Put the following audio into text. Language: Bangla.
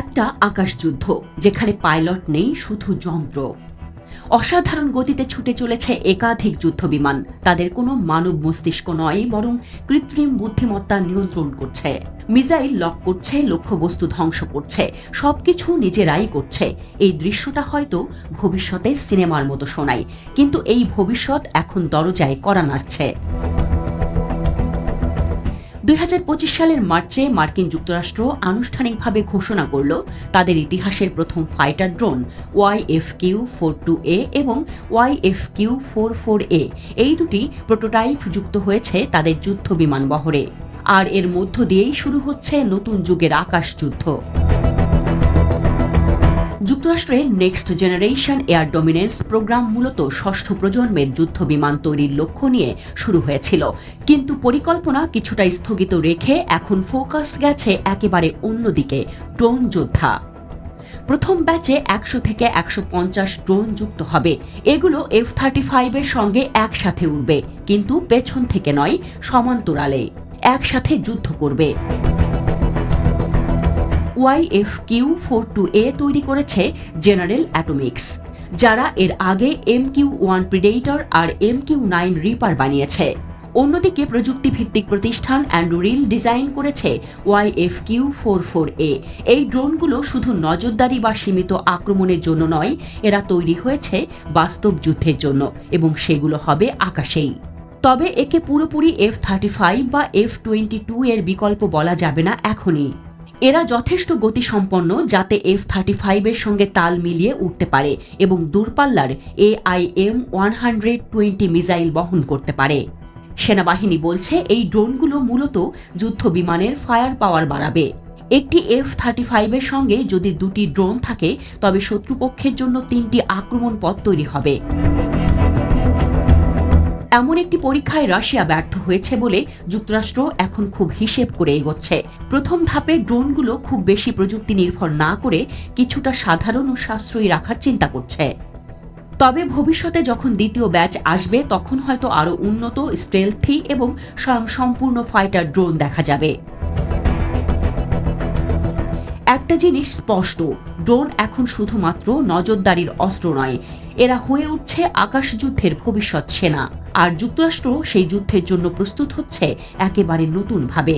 একটা আকাশযুদ্ধ, যেখানে পাইলট নেই, শুধু যন্ত্র। অসাধারণ গতিতে ছুটে চলেছে একাধিক যুদ্ধবিমান। তাদের কোনো মানব মস্তিষ্ক নয়, বরং কৃত্রিম বুদ্ধিমত্তা নিয়ন্ত্রণ করছে। মিসাইল লক করছে, লক্ষ্যবস্তু ধ্বংস করছে, সবকিছু নিজেরাই করছে। এই দৃশ্যটা হয়তো ভবিষ্যতে সিনেমার মতো শোনায়, কিন্তু এই ভবিষ্যৎ এখন দরজায় করা নাড়ছে। দুই হাজার পঁচিশ সালের মার্চে মার্কিন যুক্তরাষ্ট্র আনুষ্ঠানিকভাবে ঘোষণা করল তাদের ইতিহাসের প্রথম fighter drone Y F Q four two A এবং Y F Q four four A. এই দুটি প্রোটোটাইপ যুক্ত হয়েছে তাদের যুদ্ধ বিমান বহরে। আর এর মধ্য দিয়েই শুরু হচ্ছে নতুন যুগের আকাশ যুদ্ধ। যুক্তরাষ্ট্রের next generation air dominance programme মূলত ষষ্ঠ প্রজন্মের যুদ্ধ বিমান তৈরির লক্ষ্য নিয়ে শুরু হয়েছিল। কিন্তু পরিকল্পনা কিছুটা স্থগিত রেখে এখন ফোকাস গেছে একেবারে অন্যদিকে, ড্রোন যোদ্ধা। প্রথম ব্যাচে একশো থেকে একশো পঞ্চাশ ড্রোন যুক্ত হবে। এগুলো এফ থার্টি ফাইভের সঙ্গে একসাথে উড়বে, কিন্তু পেছন থেকে নয়, সমান্তরালে। একসাথে যুদ্ধ করবে। YF Q four two A তৈরি করেছে জেনারেল অ্যাটোমিক্স যারা এর আগে এম কিউ ওয়ান প্রিডেটর আর এম কিউ নাইন রিপার বানিয়েছে। অন্যদিকে প্রযুক্তি ভিত্তিক প্রতিষ্ঠান অ্যান্ডুরিল ডিজাইন করেছে YF Q four four A এই ড্রোনগুলো শুধু নজরদারি বা সীমিত আক্রমণের জন্য নয়, এরা তৈরি হয়েছে বাস্তব যুদ্ধের জন্য এবং সেগুলো হবে আকাশেই। তবে একে পুরোপুরি এফ থার্টি ফাইভ বা এফ টোয়েন্টি টু এর বিকল্প বলা যাবে না এখনই। এরা যথেষ্ট গতিসম্পন্ন যাতে এফ থার্টি ফাইভের সঙ্গে তাল মিলিয়ে উঠতে পারে এবং দূরপাল্লার AIM one hundred twenty missile বহন করতে পারে। সেনাবাহিনী বলছে এই ড্রোনগুলো মূলত যুদ্ধ বিমানের ফায়ার পাওয়ার বাড়াবে। একটি এফ থার্টি ফাইভের সঙ্গে যদি দুটি ড্রোন থাকে, তবে শত্রুপক্ষের জন্য তিনটি আক্রমণ পথ তৈরি হবে। এমন একটি পরীক্ষায় রাশিয়া ব্যর্থ হয়েছে বলে যুক্তরাষ্ট্র এখন খুব হিসেব করে এগোচ্ছে। প্রথম ধাপে ড্রোনগুলো খুব বেশি প্রযুক্তি নির্ভর না করে কিছুটা সাধারণ ও সাশ্রয়ী রাখার চিন্তা করছে। তবে ভবিষ্যতে যখন দ্বিতীয় ব্যাচ আসবে, তখন হয়তো আরও উন্নত, স্টেলথি এবং স্বয়ংসম্পূর্ণ ফাইটার ড্রোন দেখা যাবে। একটা জিনিস স্পষ্ট, ড্রোন এখন শুধুমাত্র নজরদারির অস্ত্র নয়, এরা হয়ে উঠছে আকাশ যুদ্ধের ভবিষ্যৎ সেনা, আর যুক্তরাষ্ট্র সেই যুদ্ধের জন্য প্রস্তুত হচ্ছে একেবারে নতুনভাবে।